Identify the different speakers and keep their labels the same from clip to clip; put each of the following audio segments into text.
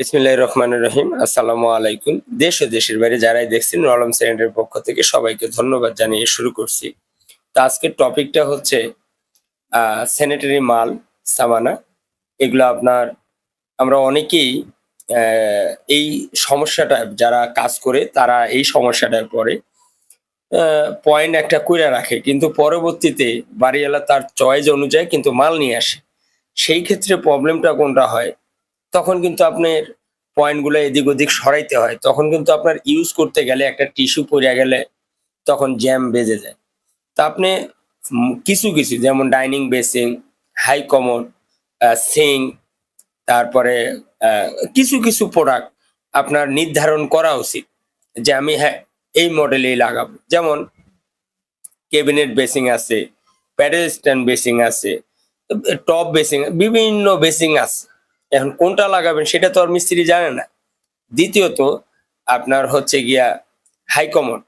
Speaker 1: বিসমিল্লাহ রহমান রহিম। আসসালামু আলাইকুম। দেশ ও দেশের বাইরে যারাই দেখছেন রলম সেন্টারের পক্ষ থেকে সবাইকে ধন্যবাদ জানিয়ে শুরু করছি। তো আজকের টপিকটা হচ্ছে স্যানিটারি মাল, সামানা। এগুলো আপনার, আমরা অনেকেই এই সমস্যাটা, যারা কাজ করে, তারা এই সমস্যাটায় পড়ে পয়েন্ট একটা কইরা রাখে, কিন্তু পরবর্তীতে বাড়িওয়ালা তার চয়েস অনুযায়ী কিন্তু মাল নিয়ে আসে। সেই ক্ষেত্রে প্রবলেমটা কোনটা হয়? তখন কিন্তু আপনার পয়েন্টগুলো এদিক ওদিক সরাইতে হয়। তখন কিন্তু আপনার ইউজ করতে গেলে একটা টিস্যু পড়ে গেলে তখন জ্যাম বেজে যায়। তা আপনি কিছু কিছু, যেমন dining basin high commode sink তারপরে কিছু কিছু প্রোডাক্ট আপনার নির্ধারণ করা উচিত যে আমি হ্যাঁ এই মডেলেই লাগাবো। যেমন ক্যাবিনেট বেসিং আছে প্যাডেল স্ট্যান্ড বেসিং আছে টপ বেসিং বিভিন্ন বেসিং আছে। এখন কোনটা লাগাবেন সেটা তো আর মিস্ত্রি জানে না। দ্বিতীয়ত আপনার হচ্ছে গিয়া হাই কমন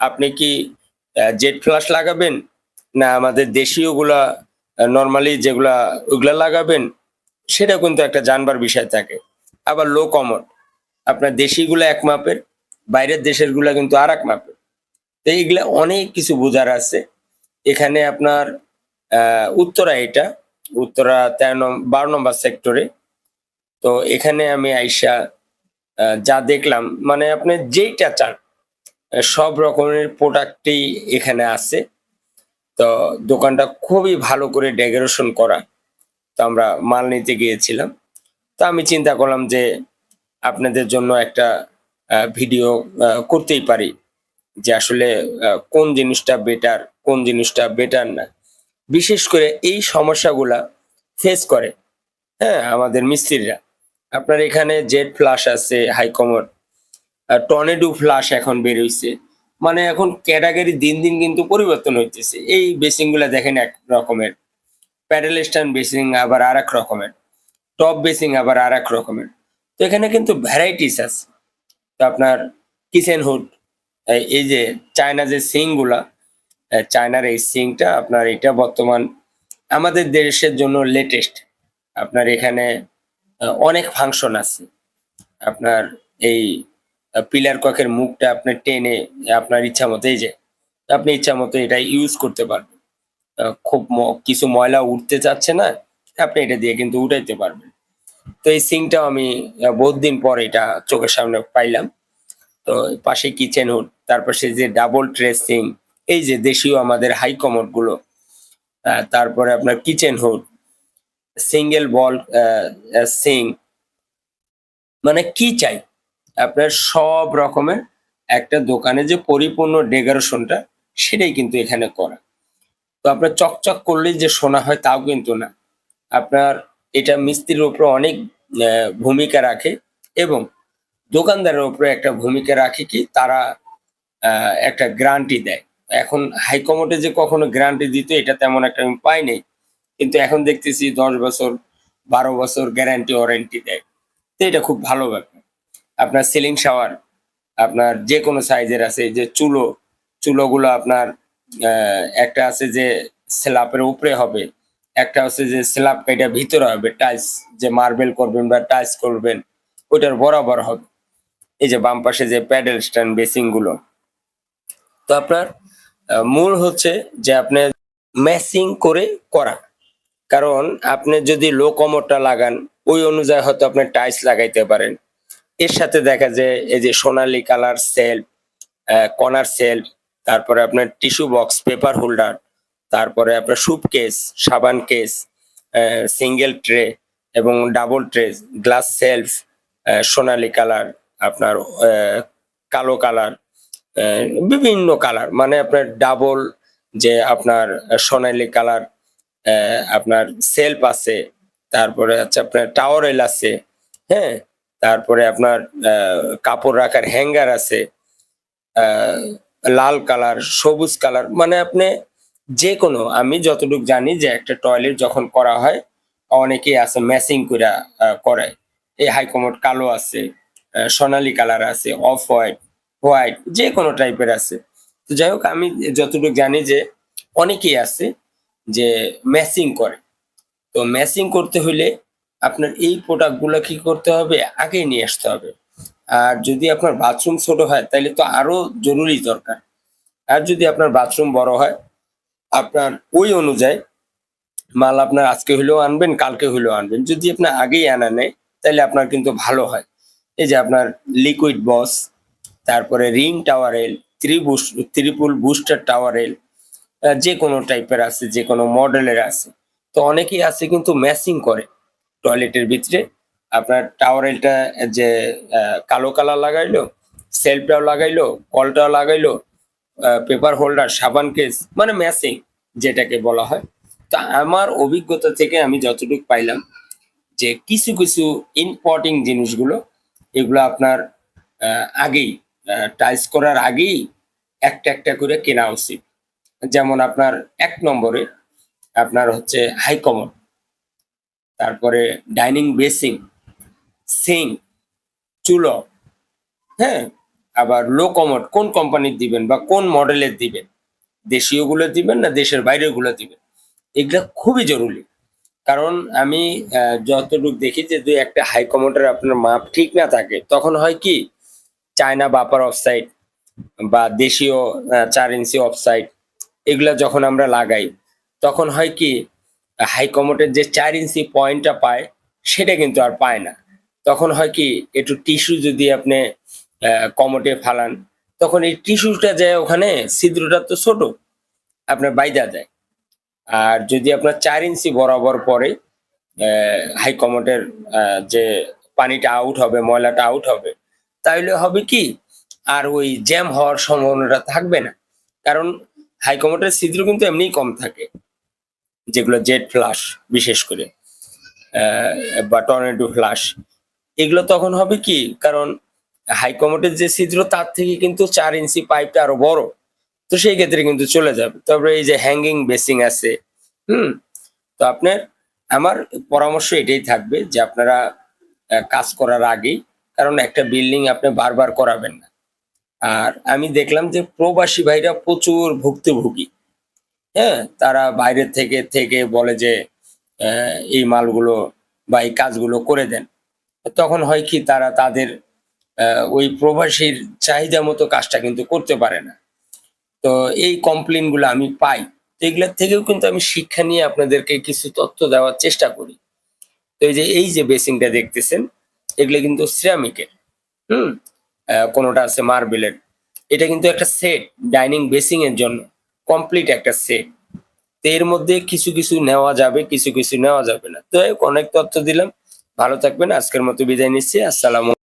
Speaker 1: আপনি কি জেট ফ্লাশ লাগাবেন? না আমাদের দেশীয়গুলা নর্মালি যেগুলা ওগুলা লাগাবেন? সেটা কিন্তু একটা জানবার বিষয় থাকে। আবার লো কমন আপনার দেশিগুলো এক মাপের বাইরের দেশেরগুলা কিন্তু আর এক মাপের। তো এইগুলা অনেক কিছু বোঝার আছে। এখানে আপনার আহ, উত্তরা এটা। উত্তরা তেরো বারো নম্বর সেক্টরে তো এখানে আমি আইসা যা দেখলাম মানে আপনি যেইটা চান সব রকমের প্রোডাক্টই এখানে আছে। তো দোকানটা খুবই ভালো করে ডেকোরেশন করা। তো আমরা মাল নিতে গিয়েছিলাম। তো আমি চিন্তা করলাম যে আপনাদের জন্য একটা ভিডিও করতেই পারি যে আসলে কোন জিনিসটা বেটার কোন জিনিসটা বেটার না। বিশেষ করে এই সমস্যাগুলা ফেস করে হ্যাঁ আমাদের মিস্ত্রিরা। আপনার এখানে জেড ফ্লাশ আছে হাইকমোড টর্নেডো ফ্লাশ এখন বের হইছে। মানে এখন ক্যাটাগরি দিন দিন কিন্তু পরিবর্তন হইতেছে। এই বেসিংগুলা দেখেন এক রকমের। প্যাডেল স্ট্যান্ড বেসিং আবার আর এক রকমের। টপ বেসিং আবার আর এক রকমের। তো এখানে কিন্তু ভ্যারাইটিস আছে। তো আপনার কিচেন হুড এই যে চায়না যে সিংগুলা আহ, চায়নার এই সিংটা আপনার এটা বর্তমান আমাদের দেশের জন্য লেটেস্ট আপনার এখানে অনেক ফাংশন আছে। আপনার এই পিলার ককের মুখটা আপনি টেনে আপনার ইচ্ছা মতো এই যে, আপনি ইচ্ছা মতো এটা ইউজ করতে পারবেন। খুব কিছু ময়লা উঠতে চাচ্ছে না, আপনি এটা দিয়ে কিন্তু উঠাইতে পারবেন। তো এই সিংটাও আমি বহুত দিন পর এটা চোখের সামনে পাইলাম। তো পাশে কিচেন হুড তার পাশে যে ডাবল ট্রে সিং এই যে দেশীয় আমাদের হাই কমোডগুলো তারপরে আপনার kitchen hood single bowl sink মানে কি চাই? আপনার সব রকমের একটা দোকানে যে পরিপূর্ণ ডেকোরেশনটা, সেটাই কিন্তু এখানে করা। তো আপনার চকচক করলেই যে শোনা হয়, তাও কিন্তু না। আপনার এটা মিস্ত্রির উপর অনেক ভূমিকা রাখে এবং দোকানদারের উপরে একটা ভূমিকা রাখে কি, তারা একটা গ্যারান্টি দেয়। এখন হাইকমোটে যে কখনো গ্যারান্টি দিত, এটা তেমন একটা আমি পাইনি কিন্তু এখন দেখতেছি দশ বছর, বারো বছর গ্যারান্টি ওয়ারেন্টি দেয়। তো এটা খুব ভালো ব্যাপার। আপনার সিলিং শাওয়ার আপনার যে কোনো সাইজের আছে, যে চুলো, চুলোগুলো আপনার একটা আছে যে স্ল্যাপের উপরে হবে, একটা আছে যে স্ল্যাব এটা ভিতরে হবে টাইলস যে মার্বেল করবেন বা টাইলস করবেন, ওইটার বরাবর হবে। এই যে বাম পাশে যে প্যাডেল স্ট্যান্ড বেসিংগুলো তো আপনার মূল হচ্ছে যে আপনি ম্যাচিং করে করা। কারণ আপনি যদি লো কমরটা লাগান, ওই অনুযায়ী হয়তো আপনি টাইলস লাগাইতে পারেন। এর সাথে দেখা যায়, এই যে সোনালি কালার সেল কর্নার সেল তারপরে আপনার টিস্যু বক্স পেপার হোল্ডার তারপরে আপনার সুপ কেস সাবান কেস সিঙ্গেল ট্রে এবং ডাবল ট্রে গ্লাস সেলফ সোনালী কালার আপনার কালো কালার বিভিন্ন কালার মানে আপনার ডাবল যে আপনার সোনালি কালার আপনার সেলফ আছে, তারপরে হচ্ছে আপনার টাওয়ারেল আছে হ্যাঁ? তারপরে আপনার কাপড় রাখার হ্যাঙ্গার আছে লাল কালার সবুজ কালার মানে আপনি যে কোনো আমি যতটুকু জানি যে একটা টয়লেট যখন করা হয়, অনেকেই আছে ম্যাচিং করে। করায় এই হাইকমোড কালো আছে সোনালী কালার আছে অফ হোয়াইট হোয়াইট যে কোনো টাইপের আছে। তো যাই হোক, আমি যতটুকু জানি যে অনেকেই আছে যে ম্যাচিং করে। তো ম্যাচিং করতে হলে আপনার এই প্রোডাক্টগুলো কি করতে হবে? আগেই নিয়ে আসতে হবে। আর যদি আপনার বাথরুম ছোট হয় তাহলে তো আরও জরুরি দরকার। আর যদি আপনার বাথরুম বড় হয়, আপনার ওই অনুযায়ী মাল আপনার আজকে হলেও আনবেন, কালকে হলেও আনবেন। যদি আপনার আগেই আনা নেয় তাহলে আপনার কিন্তু ভালো হয়। এই যে আপনার লিকুইড বস তারপরে ring towel triple booster towel যে কোনো টাইপের আছে যে কোনো মডেলের আছে। তো অনেকেই আছে কিন্তু ম্যাচিং করে। টয়লেটের ভিতরে আপনার টাওয়ারেলটা যে কালো কালার লাগাইলো সেলফটাও লাগাইলো, কলটাও লাগাইলো পেপার হোল্ডার সাবান কেস মানে ম্যাচিং যেটাকে বলা হয়। তা আমার অভিজ্ঞতা থেকে আমি যতটুকু পাইলাম যে কিছু কিছু ইম্পর্টিং জিনিসগুলো, এগুলো আপনার আগেই টাইস করার আগেই একটা একটা করে কেনা উচিত। যেমন আপনার এক নম্বরে আপনার হচ্ছে হাই কমন তারপরে ডাইনিং বেসিং সিং চুলো হ্যাঁ? আবার লো কমোড কোন কোম্পানির দিবেন বা কোন মডেলের দিবেন? দেশীয়গুলো দিবেন না দেশের বাইরেরগুলো দিবেন? এগুলো খুবই জরুরি। কারণ আমি যতটুকু দেখি যে দুই একটা হাই আপনার মাপ ঠিক না থাকে, তখন হয় কি? চায়না বাপার অফসাইড বা দেশীয় চার ইঞ্চি অফসাইড এগুলা যখন আমরা লাগাই, তখন হয় কি হাই কমোটের যে চার ইঞ্চি পয়েন্টটা পায়, সেটা কিন্তু আর পায় না। তখন হয় কি, একটু টিস্যু যদি আপনি কমোটে ফালান, তখন এই টিস্যুটা যায় ওখানে ছিদ্রটা তো ছোট, আপনার বাইদা যায়। আর যদি আপনার চার ইঞ্চি বরাবর পরে হাই কমোটের যে পানিটা আউট হবে, ময়লাটা আউট হবে, তাইলে হবে কি, আর ওই জ্যাম হওয়ার সম্ভাবনাটা থাকবে না। কারণ হাই কমোটের ছিদ্র কিন্তু এমনিই কম থাকে, যেগুলো জেট ফ্লাশ বিশেষ করে বা টর্নেডো ফ্লাশ। এগুলো তখন হবে কি, কারণ হাইকমোটের যে ছিদ্র, তার থেকে কিন্তু চার ইঞ্চি পাইপটা আরও বড়, তো সেই ক্ষেত্রে কিন্তু চলে যাবে। তারপরে এই যে হ্যাঙ্গিং বেসিং আছে, হুম, তো আপনার, আমার পরামর্শ এটাই থাকবে যে আপনারা কাজ করার আগেই, কারণ একটা বিল্ডিং আপনি বারবার করাবেন না। আর আমি দেখলাম যে প্রবাসী ভাইরা প্রচুর ভুক্তভোগী। হ্যাঁ তারা বাইরে থেকে থেকে বলে যে এই মালগুলো বা এই কাজগুলো করে দেন। তখন হয় কি, তারা তাদের ওই প্রবাসীর চাহিদা মতো কাজটা কিন্তু করতে পারে না। তো এই কমপ্লেনগুলো আমি পাই। তো এগুলোর থেকেও কিন্তু আমি শিক্ষা নিয়ে আপনাদেরকে কিছু তথ্য দেওয়ার চেষ্টা করি। তো এই যে এই যে বেসিংটা দেখতেছেন, এগুলো কিন্তু সিরামিকের। হুম কোনোটা আছে মার্বেলের। এটা কিন্তু একটা সেট ডাইনিং বেসিং এর জন্য। কমপ্লিট একটা সেট তো এর মধ্যে কিছু কিছু নেওয়া যাবে, কিছু কিছু নেওয়া যাবে না। তো অনেক তথ্য দিলাম। ভালো থাকবেন, আজকের মতো বিদায় নিচ্ছি। আসসালাম